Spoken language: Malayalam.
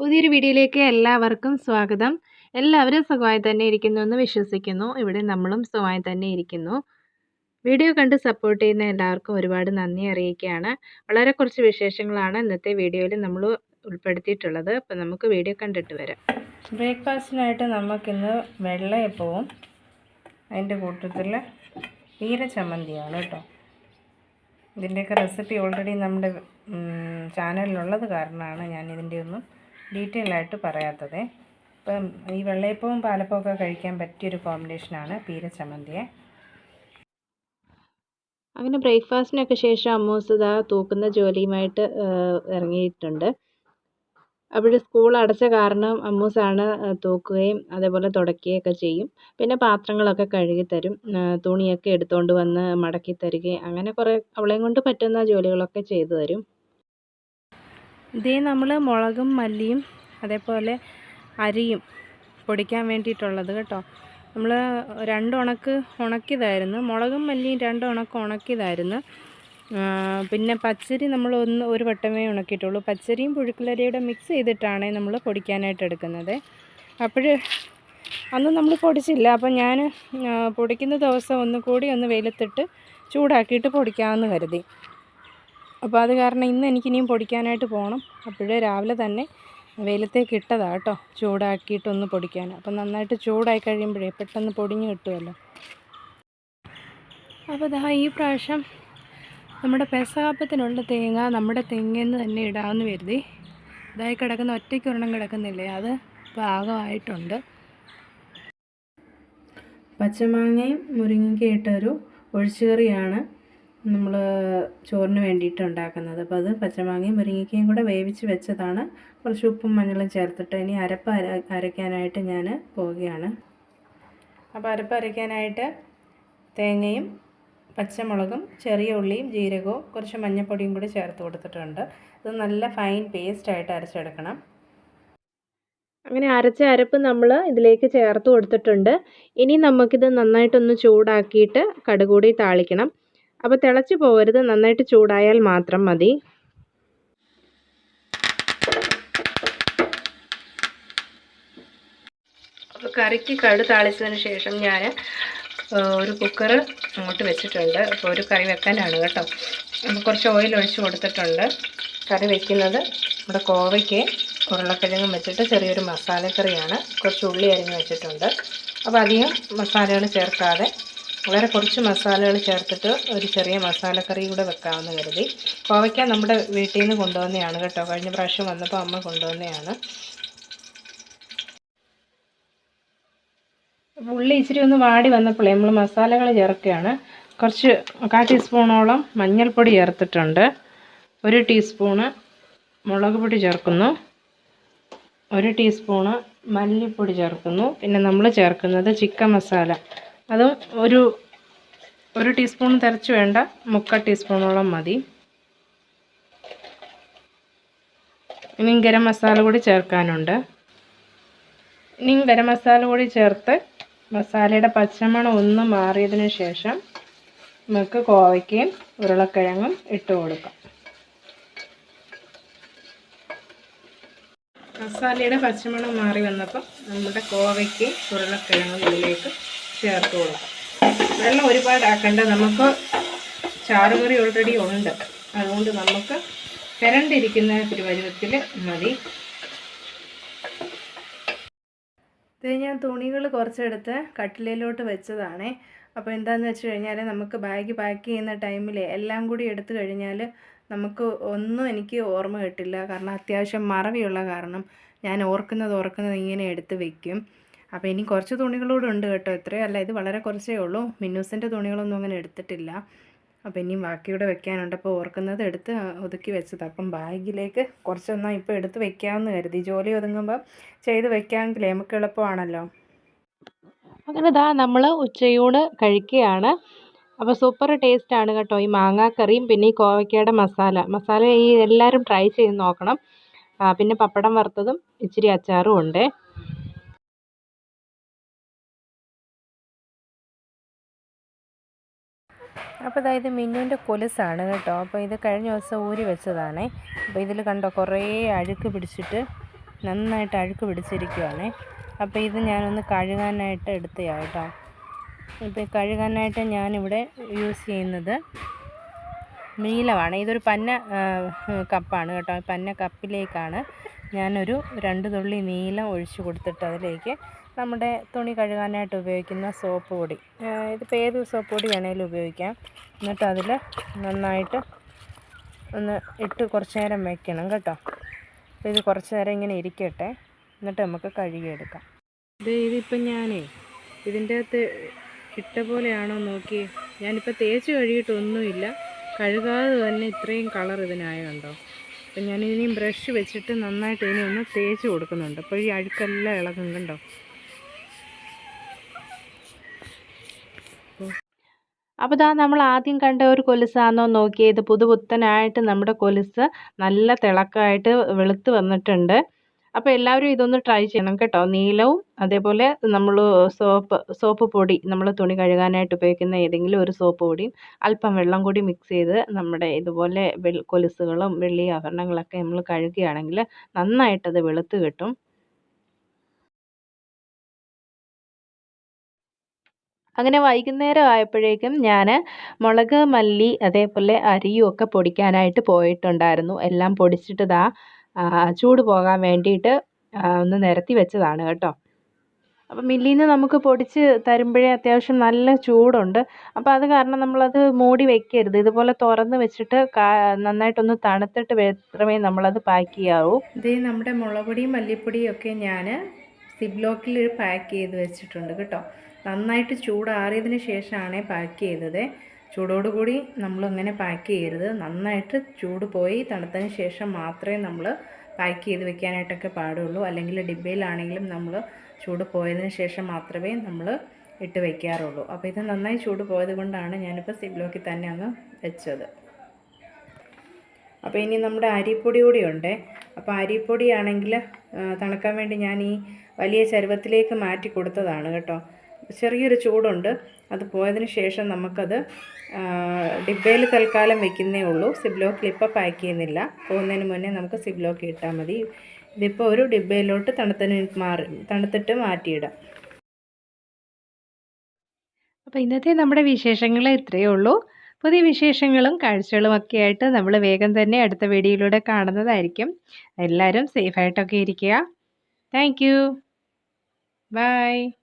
പുതിയൊരു വീഡിയോയിലേക്ക് എല്ലാവർക്കും സ്വാഗതം. എല്ലാവരും സുഖമായി തന്നെ ഇരിക്കുന്നു എന്ന് വിശ്വസിക്കുന്നു. ഇവിടെ നമ്മളും സുഖമായി തന്നെ ഇരിക്കുന്നു. വീഡിയോ കണ്ട് സപ്പോർട്ട് ചെയ്യുന്ന എല്ലാവർക്കും ഒരുപാട് നന്ദി അറിയിക്കുകയാണ്. വളരെ കുറച്ച് വിശേഷങ്ങളാണ് ഇന്നത്തെ വീഡിയോയിൽ നമ്മൾ ഉൾപ്പെടുത്തിയിട്ടുള്ളത്. അപ്പോൾ നമുക്ക് വീഡിയോ കണ്ടിട്ട് വരാം. ബ്രേക്ക്ഫാസ്റ്റിനായിട്ട് നമുക്കിന്ന് വെള്ളയപ്പവും അതിന്റെ കൂട്ടത്തിൽ ചമ്മന്തിയാണ് കേട്ടോ. ഇതിന്റെയൊക്കെ റെസിപ്പി ഓൾറെഡി നമ്മുടെ ചാനലിലുള്ളത് കാരണമാണ് ഞാൻ ഇതിന്റെ ഒന്നും ഡീറ്റെയിൽ ആയിട്ട് പറയാത്തത്. ഇപ്പം ഈ വെള്ളയപ്പവും പാലപ്പവും ഒക്കെ കഴിക്കാൻ പറ്റിയൊരു കോമ്പിനേഷനാണ് ആണ് ചമ്മന്തിയെ. അങ്ങനെ ബ്രേക്ക്ഫാസ്റ്റിനൊക്കെ ശേഷം അമ്മൂസ് ഇതാ തൂക്കുന്ന ജോലിയുമായിട്ട് ഇറങ്ങിയിട്ടുണ്ട്. അവിടെ സ്കൂൾ അടച്ച കാരണം അമ്മൂസാണ് തൂക്കുകയും അതേപോലെ തുടയ്ക്കുകയൊക്കെ ചെയ്യും. പിന്നെ പാത്രങ്ങളൊക്കെ കഴുകി തരും തുണിയൊക്കെ എടുത്തുകൊണ്ട് വന്ന് മടക്കി തരികയും അങ്ങനെ കുറേ അവളെയും കൊണ്ട് പറ്റുന്ന ജോലികളൊക്കെ ചെയ്തു തരും. ഇതേ നമ്മൾ മുളകും മല്ലിയും അതേപോലെ അരിയും പൊടിക്കാൻ വേണ്ടിയിട്ടുള്ളത് കേട്ടോ. നമ്മൾ രണ്ട് ഉണക്ക് ഉണക്കിയതായിരുന്നു. മുളകും മല്ലിയും രണ്ട് ഉണക്ക് ഉണക്കിയതായിരുന്നു. പിന്നെ പച്ചരി നമ്മൾ ഒന്ന് ഒരു വട്ടമേ ഉണക്കിയിട്ടുള്ളൂ. പച്ചരിയും പുഴുക്കലരിയുടെ മിക്സ് ചെയ്തിട്ടാണ് നമ്മൾ പൊടിക്കാനായിട്ട് എടുക്കുന്നത്. അപ്പോൾ അന്ന് നമ്മൾ പൊടിച്ചില്ല. അപ്പം ഞാൻ പൊടിക്കുന്ന ദിവസം ഒന്ന് കൂടി ഒന്ന് വെയിലത്തിട്ട് ചൂടാക്കിയിട്ട് പൊടിക്കാമെന്ന് കരുതി. അപ്പോൾ അത് കാരണം ഇന്ന് എനിക്കിനിയും പൊടിക്കാനായിട്ട് പോകണം. അപ്പോഴേ രാവിലെ തന്നെ വെയിലത്തേക്ക് ഇട്ടതാണ് കേട്ടോ. ചൂടാക്കിയിട്ടൊന്ന് പൊടിക്കാൻ. അപ്പം നന്നായിട്ട് ചൂടായി കഴിയുമ്പോഴേ പെട്ടെന്ന് പൊടിഞ്ഞ് കിട്ടുമല്ലോ. അപ്പോൾ ദാ ഈ പ്രാവശ്യം നമ്മുടെ പെസകാപ്പത്തിനുള്ള തേങ്ങ നമ്മുടെ തെങ്ങെന്ന് തന്നെ ഇടാമെന്ന് കരുതി. ഇതായി കിടക്കുന്ന ഒറ്റയ്ക്ക് ഒരെണ്ണം കിടക്കുന്നില്ലേ? അത് പാകമായിട്ടുണ്ട്. പച്ചമാങ്ങയും മുരിങ്ങയ്ക്കും ഇട്ടൊരു ഒഴിച്ചുകറിയാണ് നമ്മൾ ചോറിന് വേണ്ടിയിട്ട് ഉണ്ടാക്കുന്നത്. അപ്പോൾ അത് പച്ചമാങ്ങയും മുരിങ്ങയ്ക്കയും കൂടെ വേവിച്ച് വെച്ചതാണ്. കുറച്ച് ഉപ്പും മഞ്ഞളും ചേർത്തിട്ട് ഇനി അരപ്പ് അര അരയ്ക്കാനായിട്ട് ഞാൻ പോവുകയാണ്. അപ്പോൾ അരപ്പ് അരയ്ക്കാനായിട്ട് തേങ്ങയും പച്ചമുളകും ചെറിയ ഉള്ളിയും ജീരകവും കുറച്ച് മഞ്ഞൾപ്പൊടിയും കൂടി ചേർത്ത് കൊടുത്തിട്ടുണ്ട്. ഇത് നല്ല ഫൈൻ പേസ്റ്റായിട്ട് അരച്ചെടുക്കണം. അങ്ങനെ അരച്ച അരപ്പ് നമ്മൾ ഇതിലേക്ക് ചേർത്ത് കൊടുത്തിട്ടുണ്ട്. ഇനി നമുക്കിത് നന്നായിട്ടൊന്ന് ചൂടാക്കിയിട്ട് കടുകൂടി താളിക്കണം. അപ്പോൾ തിളച്ച് പോകരുത് നന്നായിട്ട് ചൂടായാൽ മാത്രം മതി. അപ്പോൾ കറിക്ക് കടു താളിച്ചതിന് ശേഷം ഞാൻ ഒരു കുക്കർ അങ്ങോട്ട് വെച്ചിട്ടുണ്ട്. അപ്പോൾ ഒരു കറി വെക്കാനാണ് കേട്ടോ. അപ്പോൾ കുറച്ച് ഓയിൽ ഒഴിച്ച് കൊടുത്തിട്ടുണ്ട്. കറി വെക്കുന്നത് നമ്മുടെ കോവയ്ക്ക് ഉരുളക്കിഴങ്ങും വെച്ചിട്ട് ചെറിയൊരു മസാലക്കറിയാണ്. കുറച്ച് ഉള്ളി അരിഞ്ഞ് വെച്ചിട്ടുണ്ട്. അപ്പോൾ അധികം മസാലകൾ ചേർക്കാതെ വളരെ കുറച്ച് മസാലകൾ ചേർത്തിട്ട് ഒരു ചെറിയ മസാലക്കറി കൂടെ വെക്കാമെന്ന് കരുതി. കോവയ്ക്ക നമ്മുടെ വീട്ടിൽ നിന്ന് കൊണ്ടുവന്നതാണ് കേട്ടോ. കഴിഞ്ഞ പ്രാവശ്യം വന്നപ്പോൾ അമ്മ കൊണ്ടുവന്നതാണ് ഉള്ളി ഇച്ചിരി ഒന്ന് വാടി വന്നപ്പോഴേ നമ്മൾ മസാലകൾ ചേർക്കുകയാണ്. കുറച്ച് കാ ടീസ്പൂണോളം മഞ്ഞൾപ്പൊടി ചേർത്തിട്ടുണ്ട്. ഒരു ടീസ്പൂണ് മുളക് പൊടി ചേർക്കുന്നു. ഒരു ടീസ്പൂണ് മല്ലിപ്പൊടി ചേർക്കുന്നു. പിന്നെ നമ്മൾ ചേർക്കുന്നത് ചിക്കൻ മസാല. അതും ഒരു ഒരു ടീസ്പൂൺ തിരച്ച് വേണ്ട. മുക്കാൽ ടീസ്പൂണോളം മതി. ഇനി ഗരം മസാല കൂടി ചേർക്കാനുണ്ട്. ഇനി ഗരം മസാല കൂടി ചേർത്ത് മസാലയുടെ പച്ചമണം ഒന്ന് മാറിയതിന് ശേഷം നമുക്ക് കോവയ്ക്കയും ഉരുളക്കിഴങ്ങും ഇട്ട് കൊടുക്കാം. മസാലയുടെ പച്ചമണം മാറി വന്നപ്പോൾ നമ്മുടെ കോവയ്ക്കയും ഉരുളക്കിഴങ്ങും ഇതിലേക്ക് ചേർത്ത് കൊടുക്കാം വെള്ളം ഒരുപാട് ആക്കണ്ട നമുക്ക് ചാറുകറി ഓൾറെഡി ഉണ്ട്. അതുകൊണ്ട് നമുക്ക് പെരണ്ടിരിക്കുന്ന ഒരു പരുവത്തിൽ മതി. ഇത് ഞാൻ തുണികൾ കുറച്ചെടുത്ത് കട്ടിലയിലോട്ട് വെച്ചതാണ്. അപ്പോൾ എന്താണെന്ന് വെച്ച് കഴിഞ്ഞാൽ നമുക്ക് ബാഗ് പാക്ക് ചെയ്യുന്ന ടൈമിൽ എല്ലാം കൂടി എടുത്തു കഴിഞ്ഞാൽ നമുക്ക് ഒന്നും എനിക്ക് ഓർമ്മ കിട്ടില്ല. കാരണം അത്യാവശ്യം മറവിയുള്ള കാരണം. ഞാൻ ഓർക്കുന്നത് ഓർക്കുന്നത് ഇങ്ങനെ എടുത്ത് വെക്കും. അപ്പോൾ ഇനി കുറച്ച് തുണികളൂടെ ഉണ്ട് കേട്ടോ. ഇത്രയും അല്ല ഇത് വളരെ കുറച്ചേ ഉള്ളൂ. മിന്നൂസിന്റെ തുണികളൊന്നും അങ്ങനെ എടുത്തിട്ടില്ല. അപ്പോൾ ഇനിയും ബാക്കിയൂടെ വെക്കാനുണ്ട്. അപ്പോൾ ഓർക്കുന്നത് എടുത്ത് ഒതുക്കി വെച്ചത്. അപ്പം ബാഗിലേക്ക് കുറച്ചൊന്നും ഇപ്പോൾ എടുത്ത് വെക്കാമെന്ന് കരുതി. ജോലി ഒതുങ്ങുമ്പോൾ ചെയ്ത് വെക്കാമെങ്കിൽ നമുക്ക് എളുപ്പമാണല്ലോ. അങ്ങനെ ഇതാ നമ്മൾ ഉച്ചയൂണ് കഴിക്കുകയാണ്. അപ്പോൾ സൂപ്പർ ടേസ്റ്റ് ആണ് കേട്ടോ. ഈ മാങ്ങാക്കറിയും പിന്നെ ഈ കോവയ്ക്കയുടെ മസാല. മസാല ഈ എല്ലാവരും ട്രൈ ചെയ്ത് നോക്കണം. പിന്നെ പപ്പടം വറുത്തതും ഇച്ചിരി അച്ചാറും ഉണ്ട്. അപ്പോൾ അതായത് മിന്നുവിന്റെ കൊലുസാണ് കേട്ടോ. അപ്പോൾ ഇത് കഴിഞ്ഞ ദിവസം ഊരി വെച്ചതാണേ. അപ്പോൾ ഇതിൽ കണ്ടോ കുറേ അഴുക്ക് പിടിച്ചിട്ട് നന്നായിട്ട് അഴുക്ക് പിടിച്ചിരിക്കുവാണേ. അപ്പോൾ ഇത് ഞാനൊന്ന് കഴുകാനായിട്ട് എടുത്തതാണ് കേട്ടോ. ഇപ്പോൾ കഴുകാനായിട്ട് ഞാനിവിടെ യൂസ് ചെയ്യുന്നത് നീലമാണ് ഇതൊരു പന്ന കപ്പാണ് കേട്ടോ. പന്ന കപ്പിലേക്കാണ്. ഞാനൊരു രണ്ട് തുള്ളി നീലം ഒഴിച്ച് കൊടുത്തിട്ട് അതിലേക്ക് നമ്മുടെ തുണി കഴുകാനായിട്ട് ഉപയോഗിക്കുന്ന സോപ്പ് പൊടി. ഇതിപ്പോൾ ഏത് സോപ്പ് പൊടി വേണേലും ഉപയോഗിക്കാം. എന്നിട്ട് അതിൽ നന്നായിട്ട് ഒന്ന് ഇട്ട് കുറച്ച് നേരം വയ്ക്കണം കേട്ടോ. അപ്പോൾ ഇത് കുറച്ച് നേരം ഇങ്ങനെ ഇരിക്കട്ടെ. എന്നിട്ട് നമുക്ക് കഴുകിയെടുക്കാം. ഇത് ഇതിപ്പം ഞാനേ ഇതിന്റെ അകത്ത് ഇട്ട പോലെയാണോ നോക്കി. ഞാനിപ്പോൾ തേച്ച് കഴുകിയിട്ടൊന്നുമില്ല. കഴുകാതെ തന്നെ ഇത്രയും കളർ ഇതിനായ കണ്ടോ അപ്പം ഞാനിനി ബ്രഷ് വെച്ചിട്ട് നന്നായിട്ട് ഇതിനെ ഒന്ന് തേച്ച് കൊടുക്കുന്നുണ്ട്. അപ്പോൾ ഈ അഴുക്കെല്ലാം ഇളകും കണ്ടോ അപ്പോൾ ഇതാ നമ്മൾ ആദ്യം കണ്ട ഒരു കൊലുസാണോ നോക്കിയത് പുതുപുത്തനായിട്ട് നമ്മുടെ കൊലുസ് നല്ല തിളക്കമായിട്ട് വെളുത്ത് വന്നിട്ടുണ്ട്. അപ്പോൾ എല്ലാവരും ഇതൊന്ന് ട്രൈ ചെയ്യണം കേട്ടോ. നീലവും അതേപോലെ നമ്മൾ സോപ്പ് സോപ്പ് പൊടി നമ്മൾ തുണി കഴുകാനായിട്ട് ഉപയോഗിക്കുന്ന ഏതെങ്കിലും ഒരു സോപ്പ് പൊടിയും അല്പം വെള്ളം കൂടി മിക്സ് ചെയ്ത് നമ്മുടെ ഇതുപോലെ കൊലുസുകളും വെള്ളി ആഭരണങ്ങളൊക്കെ നമ്മൾ കഴുകുകയാണെങ്കിൽ നന്നായിട്ടത് വെളുത്ത് കിട്ടും. അങ്ങനെ വൈകുന്നേരം ആയപ്പോഴേക്കും ഞാൻ മുളക് മല്ലി അതേപോലെ അരിയും ഒക്കെ പൊടിക്കാനായിട്ട് പോയിട്ടുണ്ടായിരുന്നു. എല്ലാം പൊടിച്ചിട്ട് ദാ ചൂട് പോകാൻ വേണ്ടിയിട്ട് ഒന്ന് നിരത്തി വെച്ചതാണ് കേട്ടോ. അപ്പം നിന്ന് നമുക്ക് പൊടിച്ച് തരുമ്പോഴേ അത്യാവശ്യം നല്ല ചൂടുണ്ട്. അപ്പോൾ അത് കാരണം നമ്മളത് മൂടി വെക്കരുത്. ഇതുപോലെ തുറന്ന് വെച്ചിട്ട് നന്നായിട്ടൊന്ന് തണുത്തിട്ട് മാത്രമേ നമ്മളത് പാക്ക് ചെയ്യാവൂ. ഇത് നമ്മുടെ മുളക് പൊടിയും മല്ലിപ്പൊടിയും ഒക്കെ ഞാൻ സിബ്ലോക്കിൽ പാക്ക് ചെയ്ത് വെച്ചിട്ടുണ്ട് കേട്ടോ. നന്നായിട്ട് ചൂടാറിയതിന് ശേഷമാണ് പാക്ക് ചെയ്തത്. ചൂടോടുകൂടി നമ്മൾ അങ്ങനെ പാക്ക് ചെയ്യരുത്. നന്നായിട്ട് ചൂട് പോയി തണുത്തതിന് ശേഷം മാത്രമേ നമ്മൾ പാക്ക് ചെയ്ത് വെക്കാനായിട്ടൊക്കെ പാടുള്ളൂ. അല്ലെങ്കിൽ ഡിബയിലാണെങ്കിലും നമ്മൾ ചൂട് പോയതിന് ശേഷം മാത്രമേ നമ്മൾ ഇട്ട് വയ്ക്കാറുള്ളൂ അപ്പോൾ ഇത് നന്നായി ചൂട് പോയത് കൊണ്ടാണ് ഞാനിപ്പോൾ സിബ്ലോക്കിൽ തന്നെ അങ്ങ് വെച്ചത്. അപ്പോൾ ഇനി നമ്മുടെ അരിപ്പൊടി കൂടി ഉണ്ട്. അപ്പോൾ അരിപ്പൊടിയാണെങ്കിൽ തണുക്കാൻ വേണ്ടി ഞാൻ ഈ വലിയ ചരുവത്തിലേക്ക് മാറ്റി കൊടുത്തതാണ് കേട്ടോ. ചെറിയൊരു ചൂടുണ്ട്. അത് പോയതിന് ശേഷം നമുക്കത് ഡിബയിൽ തൽക്കാലം വെക്കുന്നേ ഉള്ളൂ. സിബ്ലോക്കിൽ ഇപ്പോൾ പാക്ക് ചെയ്യുന്നില്ല. പോകുന്നതിന് മുന്നേ നമുക്ക് സിബ്ലോക്ക് ഇട്ടാൽ മതി. ഇതിപ്പോൾ ഒരു ഡിബയിലോട്ട് തണുത്തിന് മാറി തണുത്തിട്ട് മാറ്റിയിടാം. അപ്പോൾ ഇന്നത്തെ നമ്മുടെ വിശേഷങ്ങൾ ഇത്രയേ ഉള്ളൂ. പുതിയ വിശേഷങ്ങളും കാഴ്ചകളും ഒക്കെ ആയിട്ട് നമ്മൾ വേഗം തന്നെ അടുത്ത വീഡിയോയിലൂടെ കാണുന്നതായിരിക്കും. എല്ലാവരും സേഫായിട്ടൊക്കെ ഇരിക്കുക. Thank you. ബൈ.